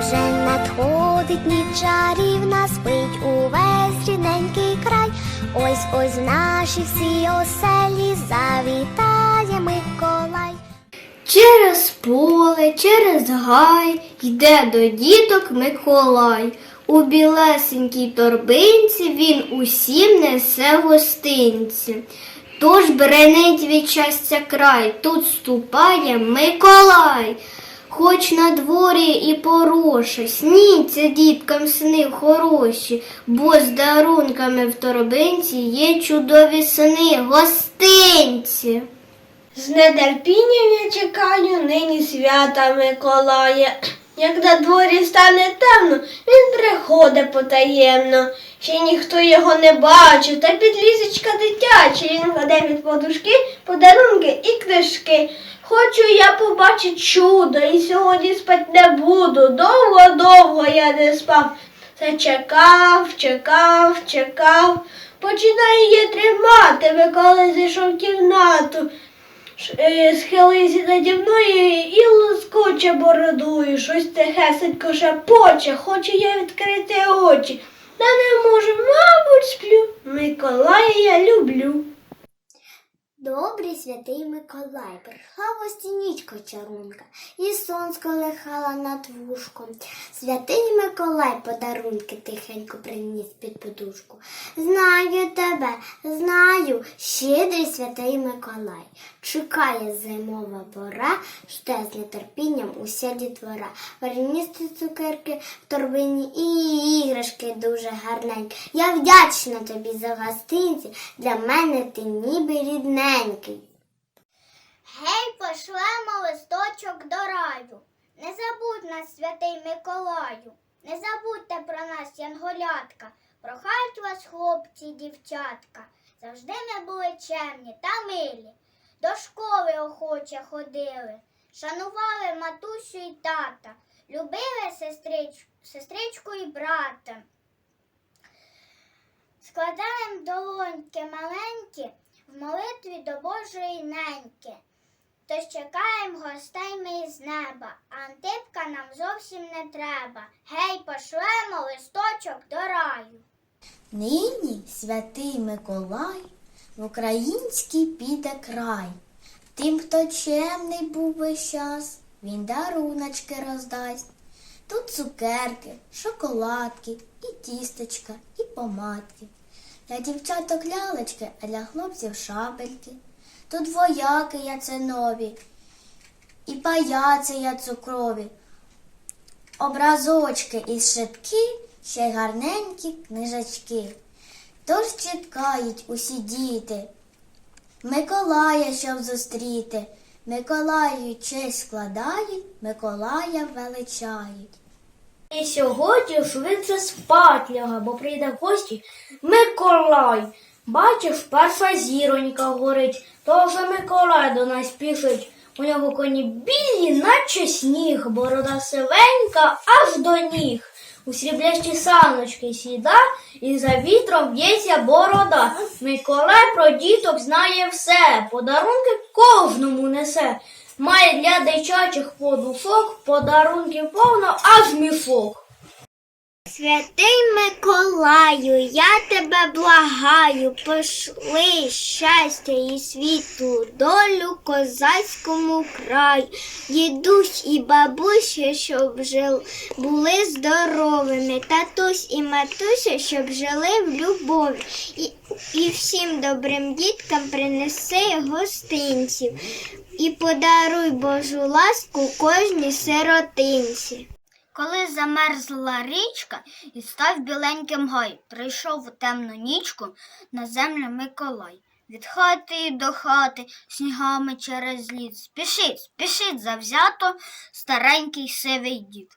вже надходить ніч чарівна, спить увесь рідненький край. Ось ось в наші всі оселі завітає Миколай. Через поле, через гай йде до діток Миколай. У білесенькій торбинці він усім несе гостинці. Тож бренить від щастя край, тут ступає Миколай. Хоч на дворі і пороше, сніться діткам сни хороші, бо з дарунками в торбинці є чудові сни, гостинці. З нетерпінням я чекаю нині свята Миколая. Як на дворі стане темно, він приходить потаємно. Ще ніхто його не бачив, та під лісочка дитяча. Він кладе від подушки, подарунки і книжки. Хочу я побачити чудо, і сьогодні спать не буду. Довго-довго я не спав. Та чекав, чекав, чекав. Починаю я тримати, Микола зайшов в кімнату. Е, Схилився наді мною і лоскоче бородою, щось тихесенько шепоче, хочу я відкрити очі. Та не можу, мабуть, сплю. Миколая я люблю. Добрий святий Миколай, в гості чарунка, і сон сколихала над вушком. Святий Миколай подарунки тихенько приніс під подушку. Знаю тебе, знаю, щедрий святий Миколай. Чекає зимова пора, жде з нетерпінням уся дітвора. Приніс цукерки в торбині і іграшки дуже гарненькі. Я вдячна тобі за гостинці, для мене ти ніби рідненький. Гей, пошлемо листочок до раю. Не забудь нас, святий Миколаю. Не забудьте про нас, янголятка. Прохають вас, хлопці і дівчатка. Завжди ми були чемні та милі. До школи охоче ходили, шанували матусю і тата, любили сестрич, сестричку і брата. Складаємо долоньки маленькі в молитві до Божої неньки. Тож чекаємо гостей ми із неба, а Антипка нам зовсім не треба. Гей, пошлемо листочок до раю. Нині святий Миколай в український піде край. Тим, хто чемний був весь час, він даруночки роздасть. Тут цукерки, шоколадки, і тістечка, і помадки. Для дівчаток лялечки, а для хлопців шапельки. Тут вояки яценові, і паяци я цукрові, образочки і шибки, ще й гарненькі книжечки. Тож чекають усі діти, Миколая, щоб зустріти, Миколаю честь складають, Миколая величають. І сьогодні швидше спать ляга, бо прийде в гості Миколай. Бачиш, перша зіронька горить, вже Миколай до нас пішить. У нього коні білі, наче сніг, борода сивенька аж до ніг. У сріблясті саночки сіда, і за вітром в'ється борода. Миколай про діток знає все, подарунки кожному несе. Має для дитячих подушок, подарунків повно аж мішок. Святий Миколаю, я тебе благаю, пошли щастя і світлу долю козацькому краю, дідусь і бабуся, щоб жили, були здоровими, татусь і матуся, щоб жили в любові. І, і всім добрим діткам принеси гостинців і подаруй Божу ласку кожній сиротинці. Коли замерзла річка і став біленьким гай, прийшов у темну нічку на землю Миколай. Від хати до хати, снігами через лід. Спішить, спішить завзято старенький сивий дід.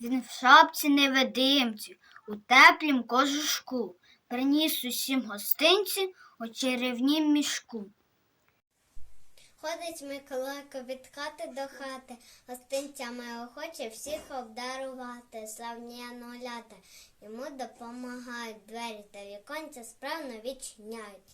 Він в шапці невидимці, у теплім кожушку, приніс усім гостинці у чарівнім мішку. Ходить Миколайко від хати до хати, гостинцями охоче всіх обдарувати, славні анулята. Йому допомагають двері та віконця справно відчиняють.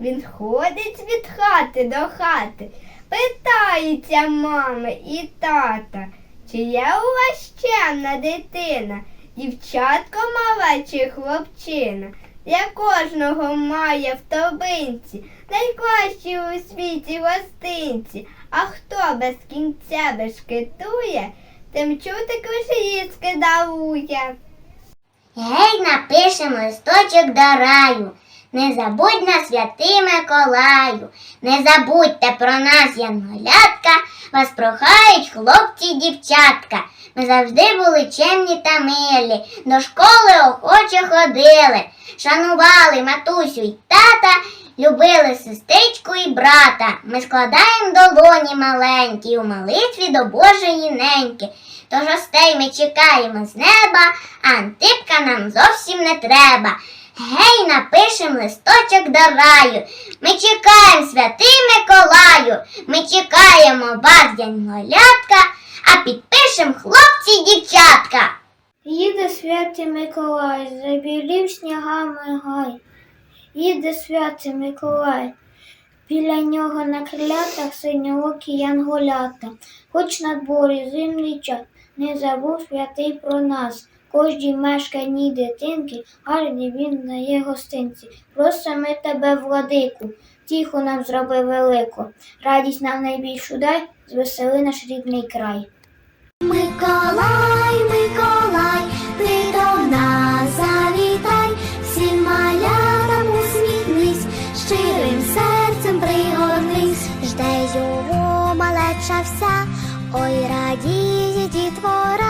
Він ходить від хати до хати, питається мами і тата, Чи є у вас чемна дитина, дівчатко мала чи хлопчина? Для кожного має в тобинці найкращі у світі гостинці. А хто без кінця бешкетує, тим чути кришиїцьки дарує. Гей, напишемо листочок до раю. Не забудь на святий Миколаю. Не забудьте про нас, янголятка, вас прохають хлопці й дівчатка. Ми завжди були чемні та милі, до школи охоче ходили, шанували матусю й тата, любили сестричку і брата. Ми складаємо долоні маленькі у молитві до Божої неньки. Тож гостей ми чекаємо з неба, а антипка нам зовсім не треба. Гей, напишем листочок до раю. Ми чекаємо святий Миколаю. Ми чекаємо вас, янголятка, а підпишем хлопці дівчатка. Їде святий Миколай, забілів снігами гай. Їде святий Миколай, біля нього на крилятах синьоокі янголята. Хоч на дворі зимний час, не забув святий про нас. Кожній мешканій дитинки, гарний він на є гостинці. Просимо ми тебе, владику, тихо нам зроби велику. Радість нам найбільшу дай, звесели наш рідний край. Миколай, Миколай, ти до нас завітай, всім малятам усміхнись, щирим серцем пригорнись, жде його малеча вся, ой радіє дітвора,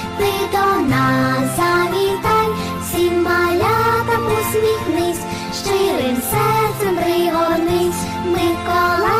завітай, всім малятам усміхнись, щирим серцем пригонись, Микола.